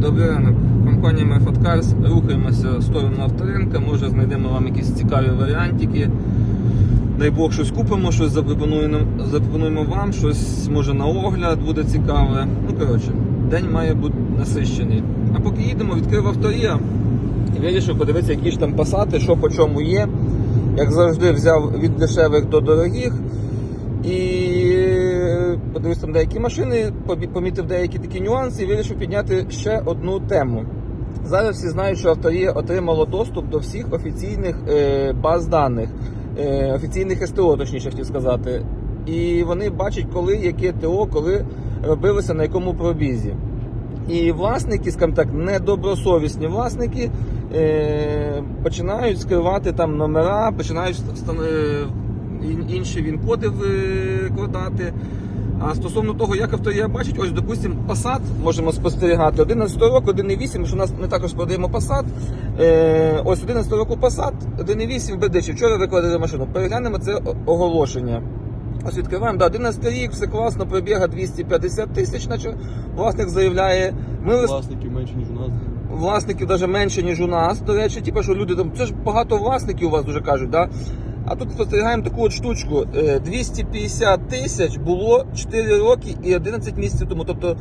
Добрий ранок. Компанія Method Cars. Рухаємося в сторону авторинка. Може знайдемо вам якісь цікаві варіантики. Дай Бог щось купимо, щось запропонуємо, запропонуємо вам, щось може на огляд буде цікаве. Ну коротше, день має бути насищений. А поки їдемо, відкрив авторія і вирішив подивитися, які ж там пасати, що по чому є. Як завжди, взяв від дешевих до дорогих. І подивився там деякі машини, помітив деякі такі нюанси і вирішив підняти ще одну тему. Зараз всі знають, що авторія отримало доступ до всіх офіційних е, баз даних, е, офіційних СТО, точніше хотів сказати. І вони бачать, коли яке ТО, коли робилося на якому пробізі. І власники, скажімо так, недобросовісні власники е, починають скривати там номера, починають е, ін- інші він-коди викладати. А стосовно того, як авторія бачить, ось, допустимо, Passat можемо спостерігати 11 року, 1.8, що у нас ми також продаємо Passat. Е, ось 11 року Passat, 1.8 БДЧ. Вчора викладали машину. Переглянемо це оголошення. Ось відкриваємо, да, 11 рік, все класно, пробіга 250 тисяч, наче власник заявляє. Ми Власників менше, ніж у нас. власників навіть менше, ніж у нас. До речі, типу, що люди там, це ж багато власників у вас дуже кажуть, да? А тут спостерігаємо таку от штучку. Е, 250 тисяч було 4 роки і 11 місяців тому. Тобто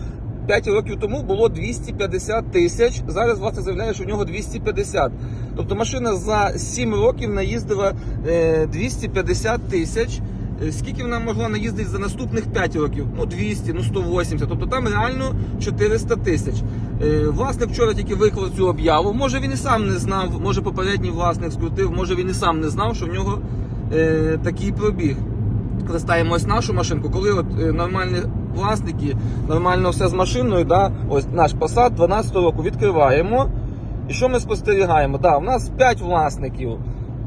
5 років тому було 250 тисяч. Зараз власник заявляє, що в нього 250. Тобто машина за 7 років наїздила е, 250 тисяч. Е, Скільки вона могла наїздити за наступних 5 років? Ну 200, ну 180. Тобто там реально 400 тисяч. Е, Власник вчора тільки виклав цю об'яву. Може він і сам не знав, може попередній власник скрутив, може він і сам не знав, що в нього е, такий пробіг. Листаємось нашу машинку, коли от е, нормальні власники, нормально все з машиною, да, ось наш Passat 12 року відкриваємо. І що ми спостерігаємо? Да, у нас 5 власників.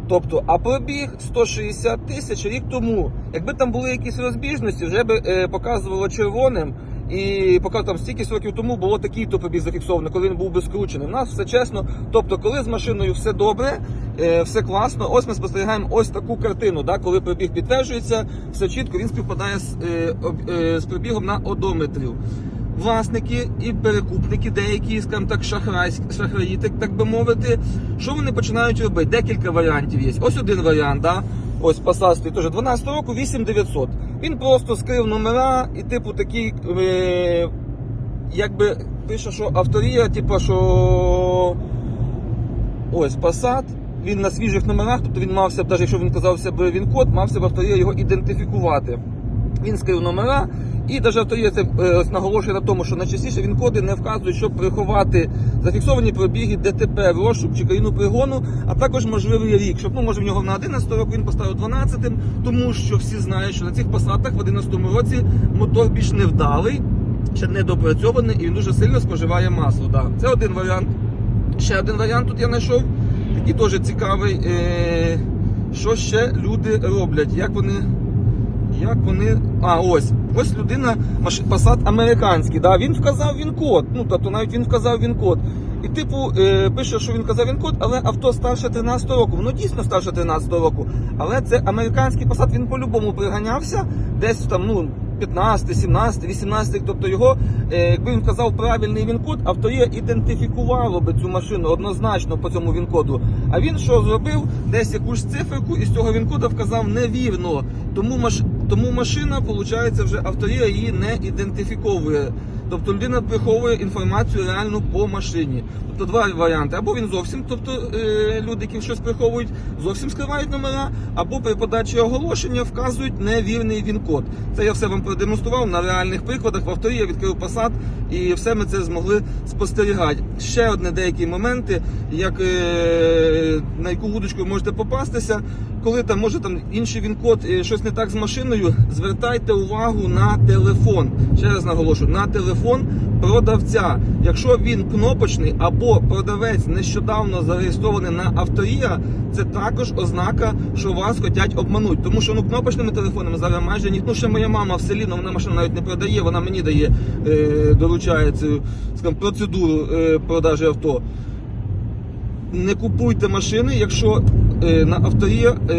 Тобто, а пробіг 160 тисяч рік тому. Якби там були якісь розбіжності, вже би е, показувало червоним. І поки там стільки років тому було такий то пробіг зафіксований, коли він був би скручений. У нас все чесно. Тобто, коли з машиною все добре, е, все класно, ось ми спостерігаємо ось таку картину. Да, коли пробіг підтверджується, все чітко він співпадає з, е, е, з пробігом на одометрів. Власники і перекупники, деякі, скажімо так, шахраї, так би мовити, що вони починають робити? Декілька варіантів є. Ось один варіант, да? Ось Passat теж 12 року, 8900. Він просто скрив номера і, типу, такий, е, якби пише, що авторія, типу, що ось Passat, він на свіжих номерах, тобто він мався б, навіть якщо він казав себе він код, мався б авторія його ідентифікувати. Він скрив номера, і це е, наголошує на тому, що найчастіше він коди не вказують, щоб приховати зафіксовані пробіги ДТП, розшук чи країну пригону, а також можливий рік. Щоб ну може в нього на 11 року він поставив 12-м, тому що всі знають, що на цих посадках в 11 році мотор більш невдалий, ще не допрацьований і він дуже сильно споживає масло. Да. Це один варіант. Ще один варіант тут я знайшов, такий теж цікавий. Е, що ще люди роблять? Як вони. Як вони. А, ось. Ось людина, Passat американський, да? він вказав він код. Ну, тобто навіть він вказав він код. І типу е, пише, що він казав він код, але авто старше 13 року. Воно дійсно старше 13 року. Але це американський Passat, він по-любому приганявся десь там, ну. 15, 17, 18, тобто його, е, якби він вказав правильний він-код, авторія ідентифікувало би цю машину однозначно по цьому він-коду. А він що зробив? Десь якусь циферку і з цього він-кода вказав невірно. Тому, маш... Тому машина, виходить, вже авторія її не ідентифіковує. Тобто людина приховує інформацію реальну по машині. Тобто два варіанти. Або він зовсім, тобто е, люди, які щось приховують, зовсім скривають номера, або при подачі оголошення вказують невірний він-код. Це я все вам продемонстрував на реальних прикладах. В авторі я відкрив Passat і все ми це змогли спостерігати. Ще одне деякі моменти, як е, на яку вудочку можете попастися. Коли там може там інший він-код, е, щось не так з машиною, звертайте увагу на телефон. Ще раз наголошую, на телефон продавця. Якщо він кнопочний або продавець нещодавно зареєстрований на авторія, це також ознака, що вас хочуть обманути. Тому що ну кнопочними телефонами зараз майже ніхто ну, ще моя мама в селі, ну, вона машину навіть не продає, вона мені дає, е, доручає цю скажімо, процедуру е, продажі авто. Не купуйте машини, якщо е, на авторі е,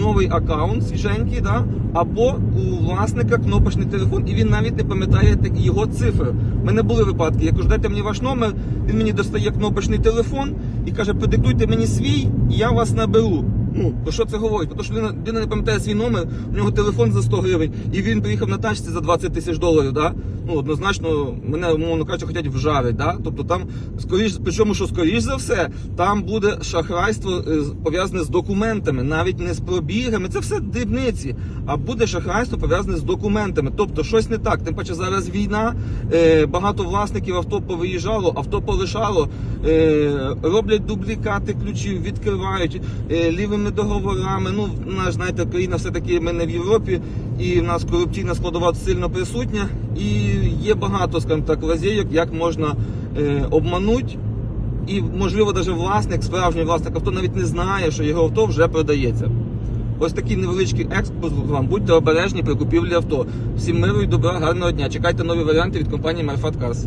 новий аккаунт свіженький, да? або у власника кнопочний телефон, і він навіть не пам'ятає його цифри. У мене були випадки. Я кажу, дайте мені ваш номер, він мені достає кнопочний телефон і каже, продиктуйте мені свій, і я вас наберу. Ну, про що це говорить? Тому що людина, не пам'ятає свій номер, у нього телефон за 100 гривень, і він приїхав на тачці за 20 тисяч доларів. Да? Ну, однозначно, мене, умовно кажучи, хочуть вжарити. Да? Тобто там, скоріш, причому, що скоріш за все, там буде шахрайство е, пов'язане з документами, навіть не з пробігами. Це все дрібниці, а буде шахрайство пов'язане з документами. Тобто щось не так. Тим паче зараз війна, е, багато власників авто повиїжджало, авто полишало, е, роблять дублікати ключів, відкривають е, лівими договорами. Ну, наш, знаєте, країна все-таки ми не в Європі, і в нас корупційна складова сильно присутня. І є багато, скажімо так, лазейок, як можна е, обманути. І, можливо, навіть власник, справжній власник авто навіть не знає, що його авто вже продається. Ось такий невеличкий екскурс вам. Будьте обережні при купівлі авто. Всім миру і добра, гарного дня. Чекайте нові варіанти від компанії Marfat Cars.